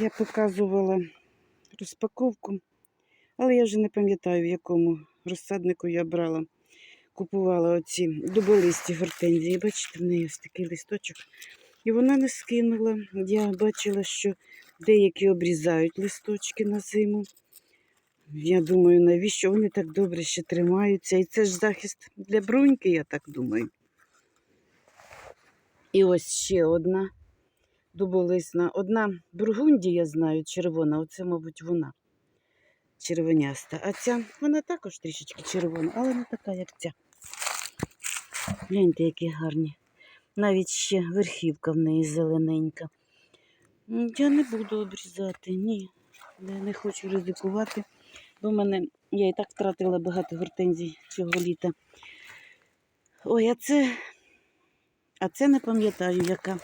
Я показувала розпаковку, але я вже не пам'ятаю, в якому розсаднику я брала. Купувала оці дуболисті гортензії. Бачите, в неї ось такий листочок. І вона не скинула. Я бачила, що деякі обрізають листочки на зиму. Я думаю, навіщо вони так добре ще тримаються? І це ж захист для бруньки, я так думаю. І ось ще одна дуболисна. Одна бургундія, знаю, червона, оце, мабуть, вона червоняста. А ця, вона також трішечки червона, але не така, як ця. Гляньте, які гарні. Навіть ще верхівка в неї зелененька. Я не буду обрізати, ні. Я не хочу ризикувати, бо в мене я і так втратила багато гортензій цього літа. Ой, а це, а це не пам'ятаю, яка.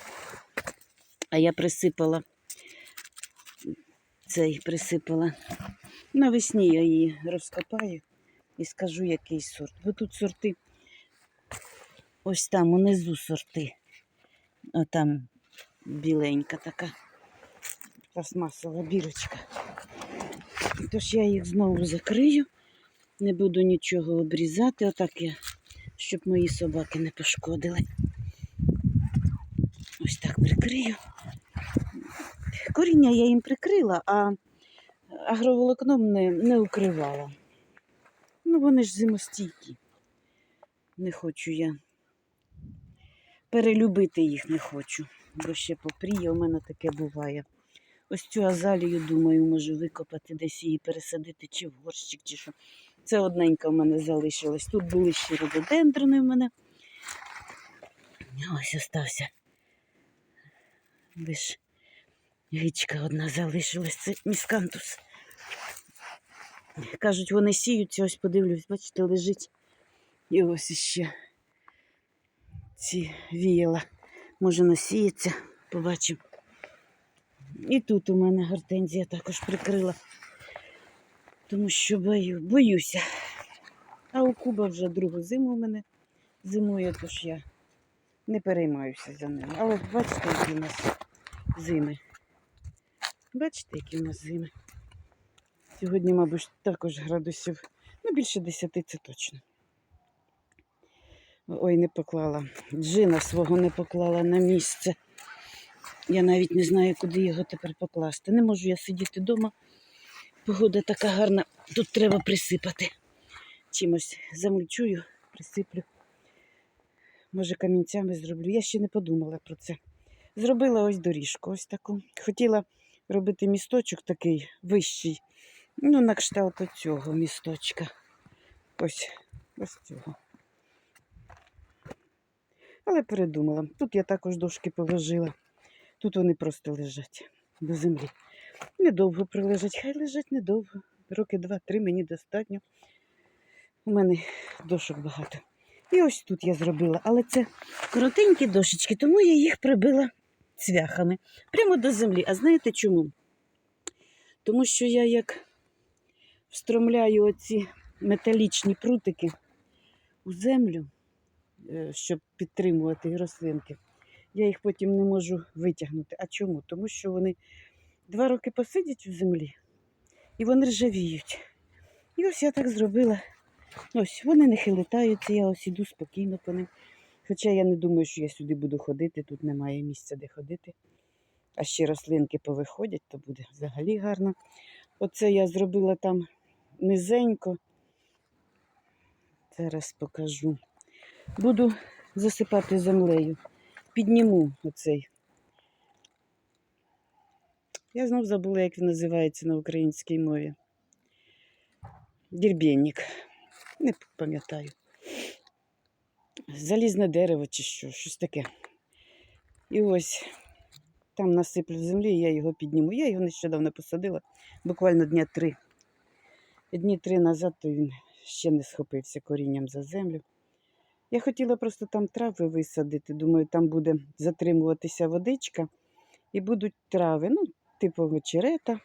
А я присипала цей присипала. Навесні я її розкопаю і скажу, який сорт. Бо тут сорти, ось там унизу сорти. Отам біленька така пластмасова бірочка. Тож я їх знову закрию, не буду нічого обрізати. Отак я, щоб мої собаки не пошкодили. Ось так прикрию. Коріння я їм прикрила, а агроволокном не, не укривала. Ну, вони ж зимостійкі. Не хочу я. Перелюбити їх не хочу, бо ще попріє, у мене таке буває. Ось цю азалію, думаю, можу викопати, десь її пересадити, чи в горщик, чи що. Це одненька в мене залишилась. Тут були ще рододендрони в мене. Ось остався. Лиш гічка одна залишилась, це міскантус. Кажуть, вони сіються, ось подивлюсь, бачите, лежить. І ось іще ці віяла. Може насіється, побачимо. І тут у мене гортензія також прикрила, тому що бою, боюся. А у Куба вже другу зиму у мене зимує, тож я не переймаюся за ним. Але бачите, які у нас зими. Бачите, які у нас зими. Сьогодні, мабуть, також градусів, ну, більше 10 це точно. Ой, не поклала. Джина свого не поклала на місце. Я навіть не знаю, куди його тепер покласти. Не можу я сидіти вдома. Погода така гарна. Тут треба присипати. Чимось замульчую, присиплю. Може, камінцями зроблю. Я ще не подумала про це. Зробила ось доріжку, ось таку. Хотіла робити місточок такий вищий. Ну, на кшталт цього місточка. Ось, ось цього. Але передумала. Тут я також дошки положила. Тут вони просто лежать до землі. Недовго прилежать, хай лежать недовго. Роки два-три мені достатньо. У мене дошок багато. І ось тут я зробила, але це коротенькі дошечки, тому я їх прибила цвяхами прямо до землі. А знаєте чому? Тому що я як встромляю оці металічні прутики у землю, е, щоб підтримувати рослинки, я їх потім не можу витягнути. А чому? Тому що вони два роки посидять у землі і вони ржавіють. І ось я так зробила. Ось вони не хилитаються, я ось іду спокійно по ним. Хоча я не думаю, що я сюди буду ходити, тут немає місця, де ходити. А ще рослинки повиходять, то буде взагалі гарно. Оце я зробила там низенько. Зараз покажу. Буду засипати землею. Підніму оцей. Я знов забула, як він називається на українській мові. Дірбєнник. Не пам'ятаю. Залізне дерево чи що, щось таке. І ось там насиплю землі, і я його підніму. Я його нещодавно посадила, буквально дня три. Дні три назад, то він ще не схопився корінням за землю. Я хотіла просто там трави висадити. Думаю, там буде затримуватися водичка і будуть трави, ну, типу очерета.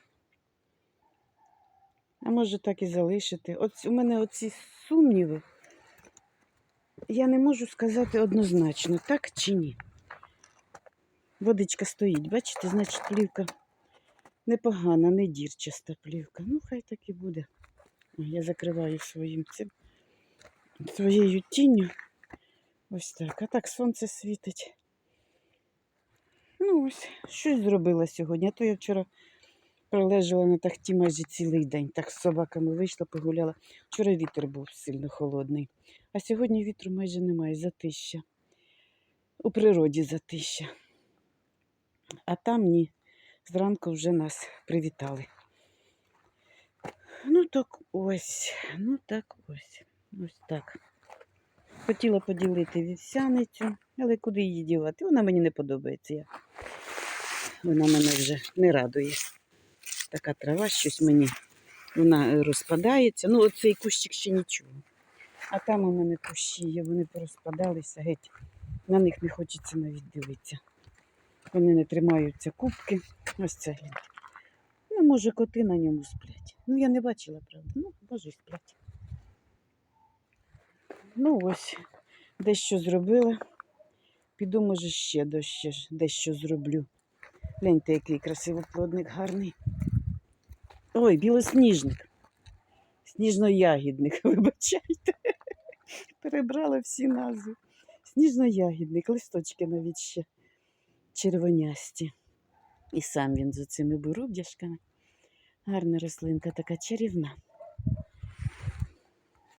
А може так і залишити. От у мене оці сумніви. Я не можу сказати однозначно, так чи ні. Водичка стоїть, бачите, значить, плівка непогана, не дірчаста плівка. Ну, хай так і буде. Я закриваю своїм цим своєю тінню. Ось так. А так сонце світить. Ну, ось, щось зробила сьогодні. А то я вчора пролежала на тахті майже цілий день. Так з собаками вийшла, погуляла. Вчора вітер був сильно холодний. А сьогодні вітру майже немає, затища. У природі затища. А там ні. Зранку вже нас привітали. Ну так ось, ну так ось. Ось так. Хотіла поділити вівсяницю, але куди її дівати? Вона мені не подобається. Вона мене вже не радує. Така трава, щось мені вона е, розпадається. Ну, оцей кущик ще нічого. А там у мене кущі є, вони порозпадалися геть. На них не хочеться навіть дивитися. Вони не тримаються кубки. Ось це гляньте. Ну, може, коти на ньому сплять. Ну, я не бачила, правда. Ну, може, сплять. Ну, ось, дещо зробила. Піду, може, ще дещо зроблю. Гляньте, який красивий плодник гарний. Ой, білосніжник. Сніжно-ягідник, вибачайте. Перебрала всі назви. Сніжно-ягідник, листочки навіть ще червонясті. І сам він з цими бурубдяшками. Гарна рослинка, така чарівна.